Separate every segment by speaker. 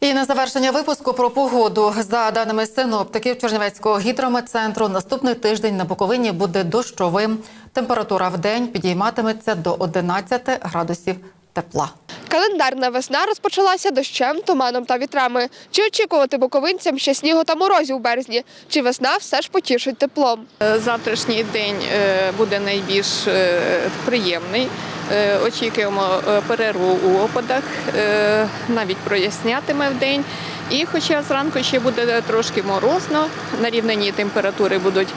Speaker 1: І на завершення випуску про погоду. За даними синоптиків Чернівецького гідрометцентру, наступний тиждень на Буковині буде дощовим. Температура в день підійматиметься до 11 градусів тепла.
Speaker 2: Календарна весна розпочалася дощем, туманом та вітрами. Чи очікувати буковинцям ще снігу та морозів у березні? Чи весна все ж потішить теплом?
Speaker 3: Е, Завтрашній день е, буде найбільш е, приємний. Е, Очікуємо е, перерву у опадах, е, навіть прояснятиме в день. І хоча зранку ще буде трошки морозно, на рівнині температури будуть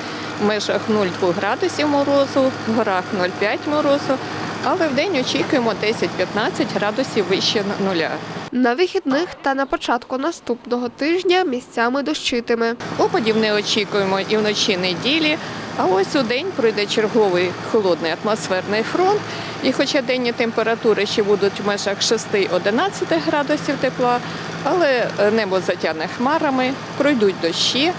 Speaker 3: в межах 0,2 градусів морозу, в горах 0,5 морозу, але в день очікуємо 10-15 градусів вище нуля.
Speaker 2: На вихідних та на початку наступного тижня місцями дощитиме.
Speaker 3: Опадів не очікуємо і вночі неділі. А ось у день пройде черговий холодний атмосферний фронт. І хоча денні температури ще будуть в межах 6-11 градусів тепла, але небо затягне хмарами, пройдуть дощі.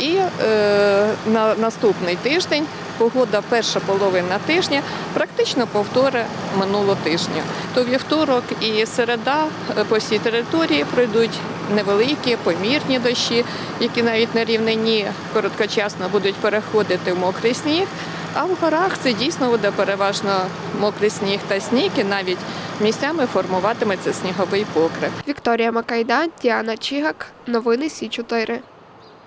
Speaker 3: І е, на наступний тиждень погода перша половина тижня практично повторить минулого тижня. То вівторок і середа е, по всій території пройдуть невеликі помірні дощі, які навіть на рівнині короткочасно будуть переходити в мокрий сніг. А в горах це дійсно буде переважно мокрий сніг та сніг, і навіть місцями формуватиметься сніговий покрив.
Speaker 2: Вікторія Макайда, Діана Чігак. Новини Сі 4